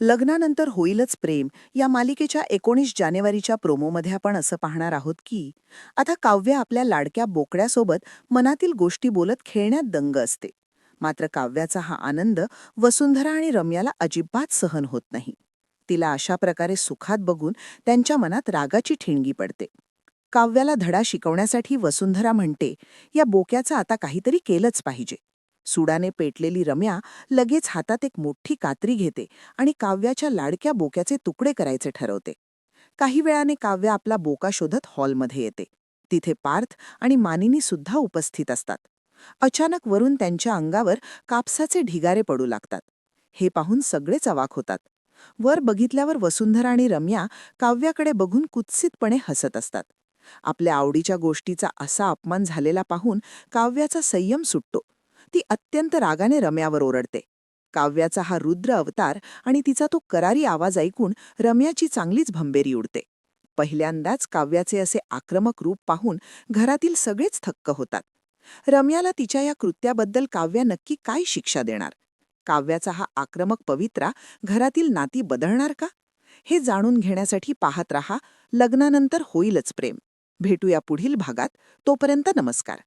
लग्नानंतर होईलच प्रेम. या मालिकेच्या एकोणीस जानेवारीच्या प्रोमोमध्ये आपण असं पाहणार आहोत की आता काव्य आपल्या लाडक्या बोकड्यासोबत मनातील गोष्टी बोलत खेळण्यात दंग असते. मात्र काव्याचा हा आनंद वसुंधरा आणि रम्याला अजिबात सहन होत नाही. तिला अशा प्रकारे सुखात बघून त्यांच्या मनात रागाची ठिणगी पडते. काव्याला धडा शिकवण्यासाठी वसुंधरा म्हणते या बोक्याचं आता काहीतरी केलंच पाहिजे. सुडाने पेटलेली रम्या लगेच हातात एक मोठी कात्री घेते आणि काव्याच्या लाडक्या बोक्याचे तुकडे करायचे ठरवते. काही वेळाने काव्य आपला बोका शोधत हॉलमध्ये येते. तिथे पार्थ आणि मानिनी सुद्धा उपस्थित असतात. अचानक वरून त्यांच्या अंगावर कापसाचे ढिगारे पडू लागतात. हे पाहून सगळेच अवाक होतात. वर बघितल्यावर वसुंधरा आणि रम्या काव्याकडे बघून कुत्सितपणे हसत असतात. आपल्या आवडीच्या गोष्टीचा असा अपमान झालेला पाहून काव्याचा संयम सुटतो. ती अत्यंत रागाने रम्यावर ओरडते. काव्याचा हा रुद्र अवतार आणि तिचा तो करारी आवाज ऐकून रम्याची चांगलीच भंबेरी उडते. पहिल्यांदाच काव्याचे असे आक्रमक रूप पाहून घरातील सगळेच थक्क होतात. रम्याला तिच्या या कृत्याबद्दल काव्या नक्की काय शिक्षा देणार? काव्याचा हा आक्रमक पवित्रा घरातील नाती बदलणार का? हे जाणून घेण्यासाठी पाहत रहा. लग्नानंतर होईलच प्रेम. भेटूया पुढील भागात. तोपर्यंत नमस्कार.